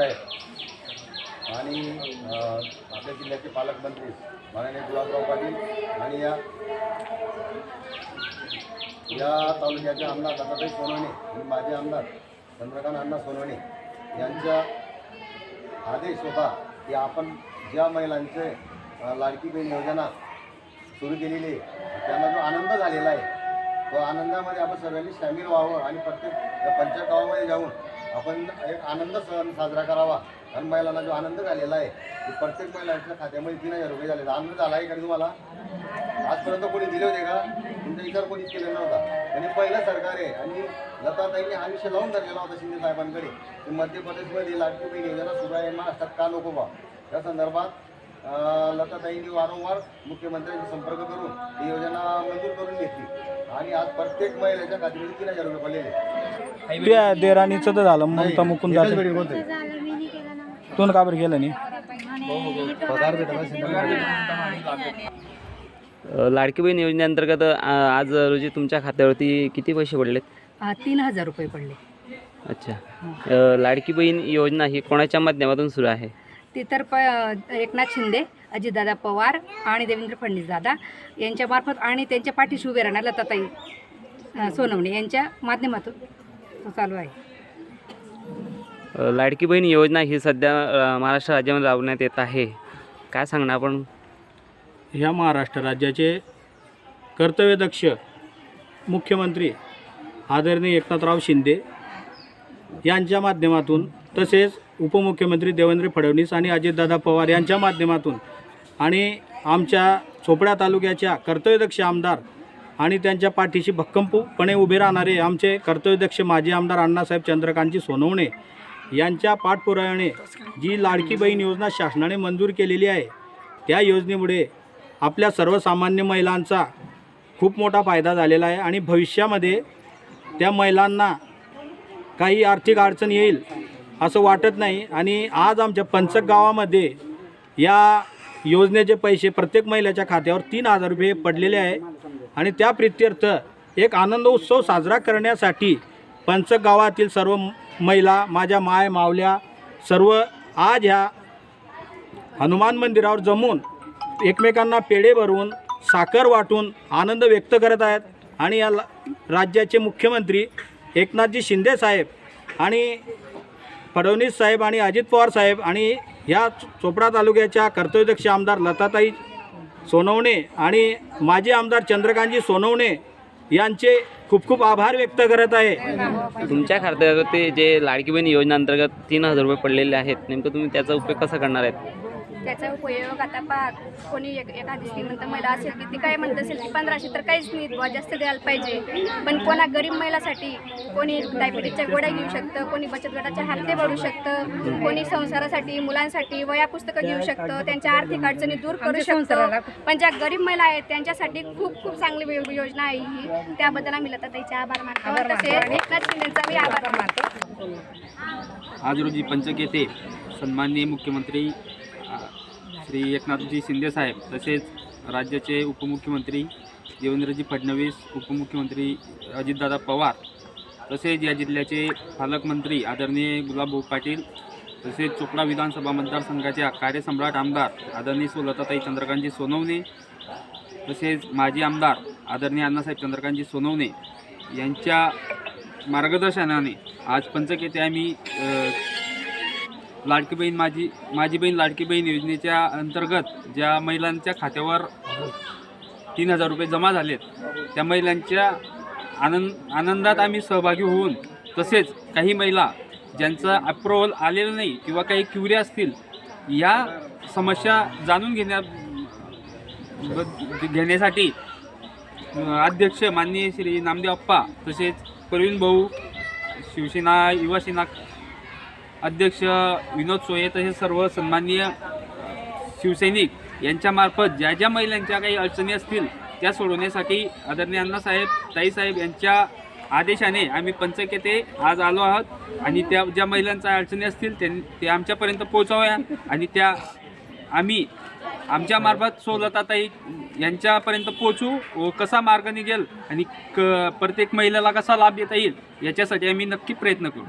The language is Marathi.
साहेब. आणि आपल्या जिल्ह्याचे पालकमंत्री माननीय गुलाबराव पाटील आणि या या तालुक्याचे आमदार दत्तात्रय सोनवणे आणि माजी आमदार चंद्रकांत अण्णा सोनवणे यांचा आदेश होता की आपण ज्या महिलांचे लाडकी बहीण योजना सुरू केलेली आहे त्यांना जो आनंद झालेला आहे तो आनंदामध्ये आपण सर्वांनी सामील व्हावं आणि प्रत्येक पंचायत गावामध्ये जाऊन आपण एक आनंद सण साजरा करावा. आणि महिलांना जो आनंद झालेला आहे की प्रत्येक महिलांच्या खात्यामध्ये तीन हजार रुपये झाले आनंद झाला आहे का तुम्हाला? आजपर्यंत कोणी दिले होते का? तुमचा विचार कोणीच केलेला नव्हता. आणि पहिलं सरकार आहे आणि लताताईंनी हा विषय लावून धरलेला होता शिंदे साहेबांकडे. की मध्य प्रदेशमध्ये लाडकी बहीण योजना सुरू आहे महाराष्ट्रात का नको बा या संदर्भात लताताईंनी वारंवार मुख्यमंत्र्यांशी संपर्क करून ही योजना मंजूर करून घेतली. आणि आज प्रत्येक महिलेच्या खात्यामध्ये तीन हजार रुपये पडलेले त्या देराणीचं तर झालं ममता मुकुंद तू का बरं गेलं नाही? लाडकी बहीण योजनेअंतर्गत आज रोजी तुमच्या खात्यावरती किती पैसे पडलेत? हा, तीन हजार रुपये पडले. अच्छा. अ, लाडकी बहीण योजना ही कोणाच्या माध्यमातून सुरू आहे? ते तर प एकनाथ शिंदे अजितदादा पवार आणि देवेंद्र फडणवीस दादा यांच्यामार्फत आणि त्यांच्या पाठीशी उभे राहणार लताताई सोनवणे यांच्या माध्यमातून. तो चालू आहे. लाडकी बहीण योजना ही सध्या अ, महाराष्ट्र राज्यामध्ये राबवण्यात येत आहे. काय सांगणार आपण? ह्या महाराष्ट्र राज्याचे कर्तव्यदक्ष मुख्यमंत्री आदरणीय एकनाथराव शिंदे यांच्या माध्यमातून तसेच उपमुख्यमंत्री देवेंद्र फडणवीस आणि अजितदादा पवार यांच्या माध्यमातून आणि आमच्या चोपडा तालुक्याच्या कर्तव्यदक्ष आमदार आणि त्यांच्या पाठीशी भक्कमपणे उभे राहणारे आमचे कर्तव्यदक्ष माजी आमदार अण्णासाहेब चंद्रकांतजी सोनवणे यांच्या पाठपुराव्याने जी लाडकी बहीण योजना शासनाने मंजूर केलेली आहे त्या योजनेमुळे आपल्या सर्वसामान्य महिलांचा खूप मोठा फायदा झालेला आहे आणि भविष्यामध्ये त्या महिलांना काही आर्थिक अडचण येईल असं वाटत नाही. आणि आज आमच्या पंचक गावामध्ये या योजनेचे पैसे प्रत्येक महिलेच्या खात्यावर तीन हजार रुपये पडलेले आहे. आणि त्या प्रित्यर्थ एक आनंद उत्सव साजरा करण्यासाठी पंचक गावातील सर्व महिला माझ्या माय मावल्या सर्व आज ह्या हनुमान मंदिरावर जमून एकमेकांना पेढे भरवून साखर वाटून आनंद व्यक्त करत आहेत. आणि या ला- राज्याचे मुख्यमंत्री एकनाथजी शिंदे साहेब आणि फडणवीस साहेब आणि अजित पवार साहेब आणि या चोपडा तालुक्याच्या कर्तव्यदक्ष आमदार लताताई सोनवणे आणि माजी आमदार चंद्रकांतजी सोनवणे यांचे खूप खूप आभार व्यक्त करत आहे. तुमच्या खात्यावरती जे लाडकी बहीण योजना अंतर्गत तीन हजार रुपये पडलेले आहेत नेमकं तुम्ही त्याचा उपयोग कसा करणार आहेत? त्याचा उपयोग आता पा कोणी एक एखादी श्रीमंत महिला असेल की ती काय म्हणत असेल की पंधराशे तर काहीच नाही बुवा जास्त द्यायला पाहिजे. पण कोणा गरीब महिलासाठी कोणी डायबिटीजच्या गोळ्या घेऊ शकतं कोणी बचत गटाचे हप्ते भरू शकतं कोणी संसारासाठी मुलांसाठी वया पुस्तकं घेऊ शकतं त्यांच्या आर्थिक अडचणी दूर करू शकतो. पण ज्या गरीब महिला आहेत त्यांच्यासाठी खूप खूप चांगली यो- योजना आहे ही. त्याबद्दल आम्ही लताताईचे आभार मानतो. तसेच एकनाथ शिंदेचा मी आभार मानतो. आज रोजी पंचक येथे सन्माननीय मुख्यमंत्री श्री एकनाथजी शिंदेसाहेब तसेच राज्याचे उपमुख्यमंत्री देवेंद्रजी फडणवीस उपमुख्यमंत्री अजितदादा पवार तसेच या जिल्ह्याचे पालकमंत्री आदरणीय गुलाबभाऊ पाटील तसेच चोपडा विधानसभा मतदारसंघाच्या कार्यसम्राट आमदार आदरणीय सुलताताई चंद्रकांतजी सोनवणे तसेच माजी आमदार आदरणीय अण्णासाहेब चंद्रकांतजी सोनवणे यांच्या मार्गदर्शनाने आज पंचक येथे आम्ही लाडकी बहीण माझी माझी बहीण लाडकी बहीण योजनेच्या अंतर्गत ज्या महिलांच्या खात्यावर तीन हजार रुपये जमा झालेत त्या महिलांच्या आनंद आनंदात आम्ही सहभागी होऊन तसेच काही महिला ज्यांचं अप्रुव्हल आलेलं नाही किंवा काही क्युरी असतील या समस्या जाणून घेण्या घेण्यासाठी अध्यक्ष माननीय श्री नामदेव अप्पा तसेच प्रवीण भाऊ शिवसेना युवासेना अध्यक्ष विनोद सोये तसेच सर्व सन्माननीय शिवसैनिक यांच्यामार्फत ज्या ज्या महिलांच्या काही अडचणी असतील त्या सोडवण्यासाठी आदरणीय अण्णासाहेब ताईसाहेब यांच्या आदेशाने आम्ही पंचक येथे आज आलो आहोत आणि त्या ज्या महिलांच्या अडचणी असतील त्यां ते आमच्यापर्यंत पोहोचाव्या आणि त्या आम्ही आमच्यामार्फत सोलताताई यांच्यापर्यंत पोहोचू व कसा मार्ग निघेल आणि क प्रत्येक महिलेला कसा लाभ देता येईल याच्यासाठी आम्ही नक्की प्रयत्न करू.